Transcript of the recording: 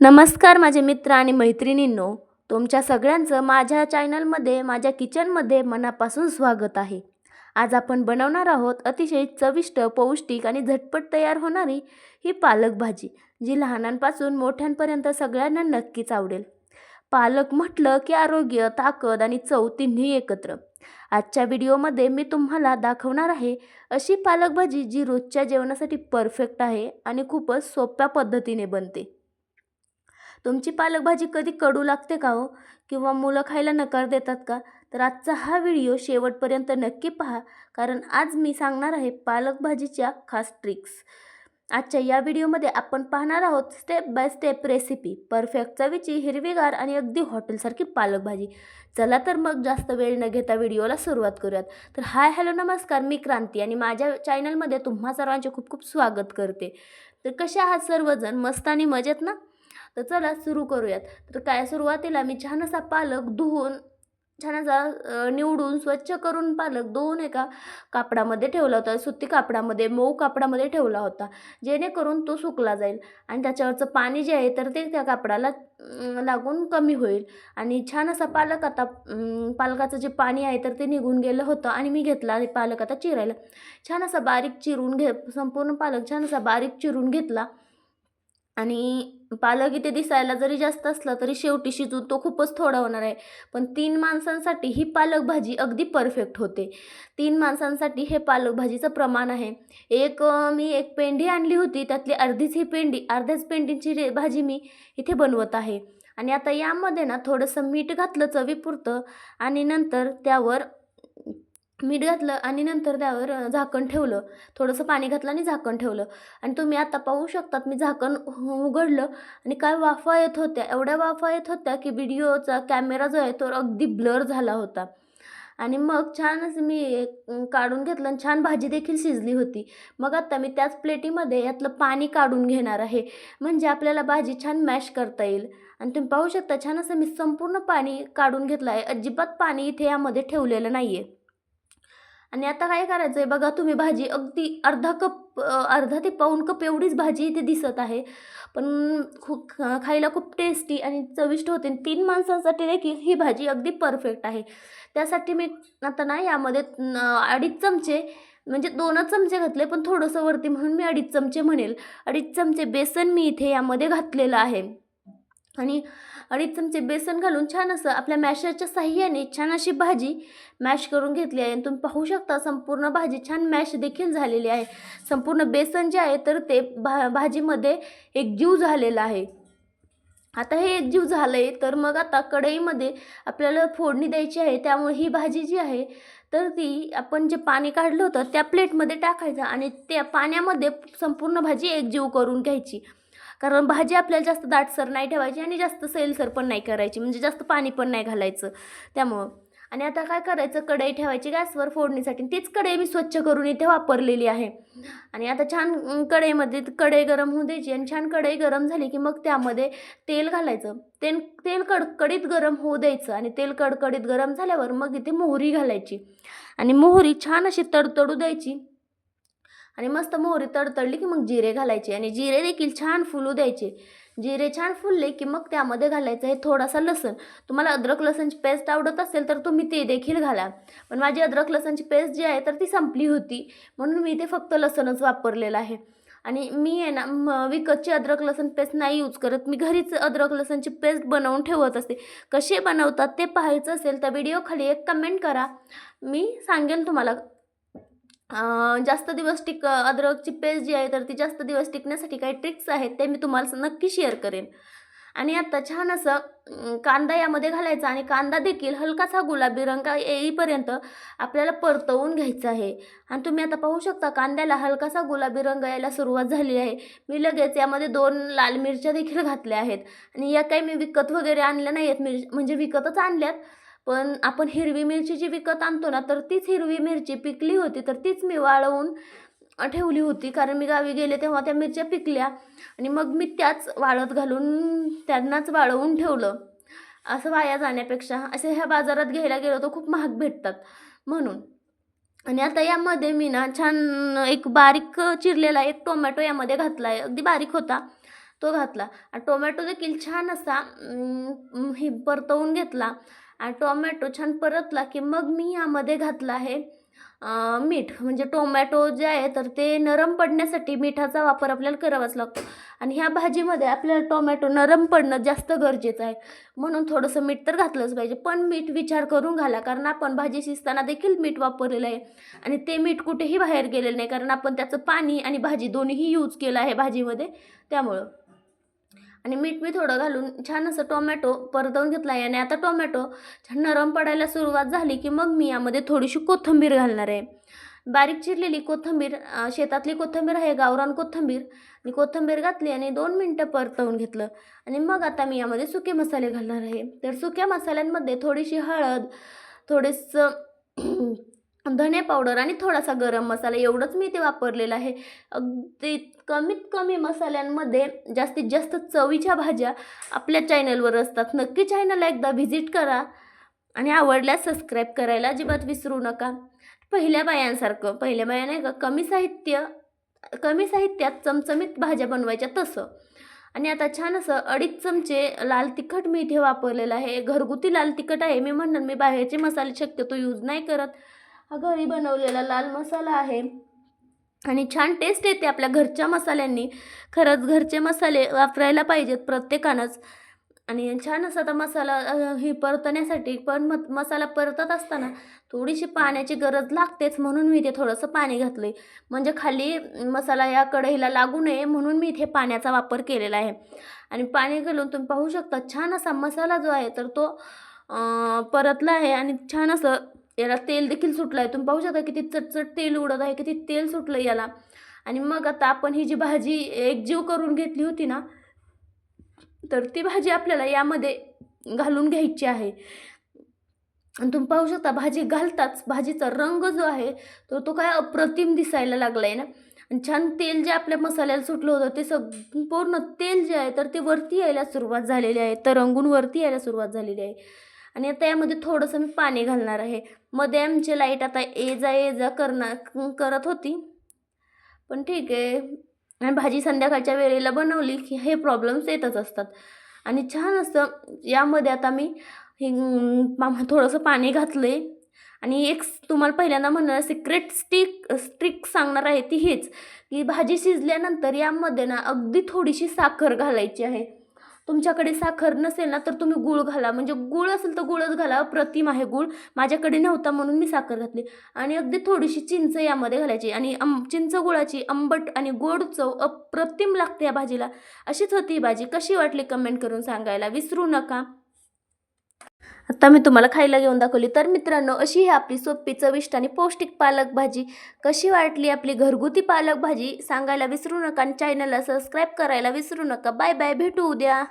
नमस्कार माझे मित्र आणि मैत्रिणींनो. तुमच्या सगळ्यांचं माझ्या चॅनलमध्ये माझ्या किचनमध्ये मनापासून स्वागत आहे. आज आपण बनवणार आहोत अतिशय चविष्ट पौष्टिक आणि झटपट तयार होणारी ही पालक भाजी जी लहानांपासून मोठ्यांपर्यंत सगळ्यांना नक्कीच आवडेल. पालक म्हटलं की आरोग्य ताकद आणि चव तिन्ही एकत्र. आजच्या व्हिडिओमध्ये मी तुम्हाला दाखवणार आहे अशी पालक भाजी जी रोजच्या जेवणासाठी परफेक्ट आहे आणि खूपच सोप्या पद्धतीने बनते. तुमची पालकभाजी कधी कडू लागते का हो? किंवा मुलं खायला नकार देतात का? तर आजचा हा व्हिडिओ शेवटपर्यंत नक्की पहा कारण आज मी सांगणार आहे पालक भाजीच्या खास ट्रिक्स आजच्या या व्हिडिओमध्ये आपण पाहणार आहोत step by step recipe perfect चवीची हिरवीगार आणि अगदी हॉटेलसारखी पालकभाजी. चला तर मग जास्त वेळ न घेता व्हिडिओला सुरुवात करूयात. तर हाय हॅलो नमस्कार मी क्रांती आणि माझ्या चॅनलमध्ये तुम्हा सर्वांचे खूप खूप स्वागत करते. तर कसे आहात सर्वजण? मस्त आणि मजेत ना? तर चला सुरू करूयात. तर काय सुरुवातीला मी छान असा पालक धुवून छान असा निवडून स्वच्छ करून पालक धुवून एका कापडामध्ये ठेवला होता. सुती कापडामध्ये मऊ कापडामध्ये ठेवला होता. जेणेकरून तो सुकला जाईल आणि त्याच्यावरचं पाणी जे आहे तर ते त्या कापडाला लागून कमी होईल. आणि छान असा पालक आता पालकाचं जे पाणी आहे तर ते निघून गेलं होतं आणि मी घेतला पालक आता चिरायला. छान असा बारीक चिरून घे संपूर्ण पालक छान असा बारीक चिरून घेतला. आणि पालक इथे दिसायला जरी जास्त असला तरी शेवटी शिजून तो खूपच थोडा होणार आहे. पण तीन माणसांसाठी ही पालक भाजी अगदी परफेक्ट होते. तीन माणसांसाठी हे पालक भाजीचं प्रमाण आहे. एक मी एक पेंडी आणली होती. त्यातली अर्धीच ही पेंडी अर्ध्याच पेंडीची रे भाजी मी इथे बनवत आहे. आणि आता यामध्ये ना थोडंसं मीठ घातलं चवीपुरतं आणि नंतर त्यावर मीठ घातलं आणि नंतर त्यावर झाकण ठेवलं. थोडंसं पाणी घातलं आणि झाकण ठेवलं. आणि तुम्ही आता पाहू शकतात मी झाकण उघडलं आणि काय वाफा येत होत्या. एवढ्या वाफा येत होत्या की व्हिडिओचा कॅमेरा जो आहे तो अगदी ब्लर झाला होता. आणि मग छान असं मी काढून घेतलं आणि छान भाजी देखील शिजली होती. मग आता मी त्याच प्लेटीमध्ये यातलं पाणी काढून घेणार आहे. म्हणजे आपल्याला भाजी छान मॅश करता येईल. आणि तुम्ही पाहू शकता छान असं मी संपूर्ण पाणी काढून घेतलं आहे. अजिबात पाणी इथे यामध्ये ठेवलेलं नाही आहे आणि आता काय करायचं आहे बघा तुम्ही भाजी अगदी अर्धा कप अर्धा ते पाऊण कप एवढीच भाजी इथे दिसत आहे. पण खूप खायला खूप टेस्टी आणि चविष्ट होते. आणि तीन माणसांसाठी देखील ही भाजी अगदी परफेक्ट आहे. त्यासाठी मी आता ना यामध्ये अडीच चमचे म्हणजे दोनच चमचे घातले पण थोडंसं वरती म्हणून मी अडीच चमचे म्हणेल. अडीच चमचे बेसन मी इथे यामध्ये घातलेलं आहे. आणि अडीच चमचे बेसन घालून छान असं आपल्या मॅशरच्या साह्याने छान अशी भाजी मॅश करून घेतली आहे. आणि तुम्ही पाहू शकता संपूर्ण भाजी छान मॅश देखील झालेली आहे. संपूर्ण बेसन जे आहे तर ते भा भाजीमध्ये एकजीव झालेलं आहे. आता हे एकजीव झालं आहे तर मग आता कढईमध्ये आपल्याला फोडणी द्यायची आहे. त्यामुळे ही भाजी जी आहे तर ती आपण जे पाणी काढलं होतं त्या प्लेटमध्ये टाकायचं आणि त्या पाण्यामध्ये संपूर्ण भाजी एकजीव करून घ्यायची. कारण भाजी आपल्याला जास्त दाटसर नाही ठेवायची आणि जास्त सैलसर पण नाही करायची म्हणजे जास्त पाणी पण नाही घालायचं. त्यामुळं. आणि आता काय करायचं? कढई ठेवायची गॅसवर फोडणीसाठी. तीच कढई मी स्वच्छ करून इथे वापरलेली आहे. आणि आता छान कढईमध्ये कढई गरम होऊ द्यायची आणि छान कढई गरम झाली की मग त्यामध्ये तेल घालायचं. तेल तेल कडकडीत गरम होऊ द्यायचं आणि तेल कडकडीत गरम झाल्यावर मग इथे मोहरी घालायची. आणि मोहरी छान अशी तडतडू द्यायची. आणि मस्त मोहरी तडतडली की मग जिरे घालायचे आणि जिरे देखील छान फुलू द्यायचे. जिरे छान फुलले की मग त्यामध्ये घालायचं आहे थोडासा लसण. तुम्हाला अद्रक लसणची पेस्ट आवडत असेल तर तुम्ही ते देखील घाला. पण माझी अद्रक लसणची पेस्ट जी आहे तर ती संपली होती. म्हणून मी ते फक्त लसणच वापरलेलं आहे. आणि मी आहे ना विकतची अद्रक लसण पेस्ट नाही यूज करत. मी घरीच अद्रक लसणची पेस्ट बनवून ठेवत असते. कसे बनवतात ते पाहायचं असेल तर व्हिडिओ खाली एक कमेंट करा. मी सांगेल तुम्हाला जास्त दिवस टिक अद्रकची पेस्ट जी आहे तर ती जास्त दिवस टिकण्यासाठी काही ट्रिक्स आहेत ते मी तुम्हाला नक्की शेअर करेन. आणि आता छान असं कांदा यामध्ये घालायचा आणि कांदा देखील हलकासा गुलाबी रंग येईपर्यंत आपल्याला परतवून घ्यायचं आहे. आणि तुम्ही आता पाहू शकता कांद्याला हलकासा गुलाबी रंग यायला सुरुवात झाली आहे. मी लगेच यामध्ये दोन लाल मिरच्या देखील घातल्या आहेत. आणि या काही मी विकत वगैरे आणल्या नाही आहेत मिर म्हणजे विकतच आणल्यात. पण आपण हिरवी मिरची जी विकत आणतो ना तर तीच हिरवी मिरची पिकली होती तर तीच मी वाळवून ठेवली होती. कारण मी गावी गेले तेव्हा त्या मिरच्या पिकल्या आणि मग मी त्याच वाळत घालून त्यांनाच वाळवून ठेवलं. असं वाया जाण्यापेक्षा असे ह्या बाजारात घ्यायला गेलो तर खूप महाग भेटतात म्हणून. आणि आता यामध्ये मी ना छान एक बारीक चिरलेला एक टोमॅटो यामध्ये घातला आहे अगदी बारीक होता तो घातला. आणि टोमॅटो देखील छान असा हे परतवून घेतला. आणि टोमॅटो छान परतला की मग मी यामध्ये घातला आहे मीठ. म्हणजे टोमॅटो जे आहे तर ते नरम पडण्यासाठी मिठाचा वापर आपल्याला करावाच लागतो. आणि ह्या भाजीमध्ये आपल्याला टोमॅटो नरम पडणं जास्त गरजेचं आहे. म्हणून थोडंसं मीठ तर घातलंच पाहिजे. पण मीठ विचार करून घाला कारण आपण भाजी शिजताना देखील मीठ वापरलेलं आहे. आणि ते मीठ कुठेही बाहेर गेलेलं नाही कारण आपण त्याचं पाणी आणि भाजी दोन्हीही यूज केलं आहे भाजीमध्ये. त्यामुळं. आणि मीठ मी थोडं घालून छान असं टोमॅटो परतवून घेतला आहे. आणि आता टोमॅटो छान नरम पडायला सुरुवात झाली की मग मी यामध्ये थोडीशी कोथिंबीर घालणार आहे. बारीक चिरलेली कोथिंबीर शेतातली कोथिंबीर आहे गावरान कोथिंबीर. आणि कोथिंबीर घातली आणि दोन मिनटं परतवून घेतलं. आणि मग आता मी यामध्ये सुके मसाले घालणार आहे. तर सुक्या मसाल्यांमध्ये थोडीशी हळद थोडेसं धने पावडर आणि थोडासा गरम मसाला एवढंच मी ते वापरलेलं आहे. अगदी कमीत कमी मसाल्यांमध्ये जास्तीत जास्त चवीच्या भाज्या आपल्या चॅनलवर असतात. नक्की चॅनलला एकदा व्हिजिट करा आणि आवडल्यास सबस्क्राईब करायला अजिबात विसरू नका. पहिल्या बायांसारखं पहिल्या बाया नाही का कमी साहित्य कमी साहित्यात चमचमीत भाज्या बनवायच्या तसं. आणि आता छान असं अडीच चमचे लाल तिखट मी इथे वापरलेलं आहे. घरगुती लाल तिखट आहे मी म्हणणार मी बाहेरचे मसाले शक्यतो यूज नाही करत. हा घरी बनवलेला लाल मसाला आहे. आणि छान टेस्ट येते आपल्या घरच्या मसाल्यांनी. खरंच घरचे मसाले वापरायला पाहिजेत प्रत्येकानंच. आणि छान असा आता मसाला हे परतण्यासाठी पण म मसाला परतत असताना थोडीशी पाण्याची गरज लागतेच म्हणून मी इथे थोडंसं पाणी घातलं आहे म्हणजे खाली मसाला या कढईला लागू नये म्हणून मी इथे पाण्याचा वापर केलेला आहे. आणि पाणी घालून तुम्ही पाहू शकता छान असा मसाला जो आहे तर तो परतला आहे आणि छान असं याला तेल देखील सुटलं आहे तुम्ही पाहू शकता किती चटचट तेल उडत आहे किती तेल सुटलं याला. आणि मग आता आपण ही जी भाजी एकजीव करून घेतली होती ना तर ती भाजी आपल्याला यामध्ये घालून घ्यायची आहे. आणि तुम्ही पाहू शकता भाजी घालताच भाजीचा रंग जो आहे तो तो काय अप्रतिम दिसायला लागला आहे ना. आणि छान तेल जे आपल्या मसाल्याला सुटलं होतं ते संपूर्ण तेल जे आहे तर ते वरती यायला सुरुवात झालेली आहे. तर रंगून वरती यायला सुरुवात झालेली आहे. आणि आता यामध्ये थोडंसं मी पाणी घालणार आहे. मध्ये आमची लाइट आता ये जा ये जा करणार करत होती. पण ठीक आहे. आणि भाजी संध्याकाळच्या वेळेला बनवली की हे प्रॉब्लेम्स येतच असतात. आणि छान असं यामध्ये आता मी हे थोडंसं पाणी घातलं आहे आणि एक तुम्हाला पहिल्यांदा म्हणणार सिक्रेट स्टिक स्ट्रिक सांगणार आहे ती हेच. की भाजी शिजल्यानंतर यामध्ये ना अगदी थोडीशी साखर घालायची आहे. तुमच्याकडे साखर नसेल ना तर तुम्ही गूळ घाला. म्हणजे गूळ असेल तर गुळच घाला. प्रतिम आहे गूळ. माझ्याकडे नव्हता म्हणून मी साखर घातली. आणि अगदी थोडीशी चिंच यामध्ये घालायची. आणि अं चिंच गुळाची आंबट आणि गोड चव अप्रतिम लागते या भाजीला. अशीच होती ही भाजी. कशी वाटली कमेंट करून सांगायला विसरू नका. आता मी तुम्हाला खायला घेऊन दाखवली. तर मित्रांनो अशी ही आपली सोपी चविष्ट आणि पौष्टिक पालक भाजी. कशी वाटली आपली घरगुती पालक भाजी? सांगायला विसरू नका आणि चॅनलला सबस्क्राईब करायला विसरू नका. बाय बाय भेटू उद्या.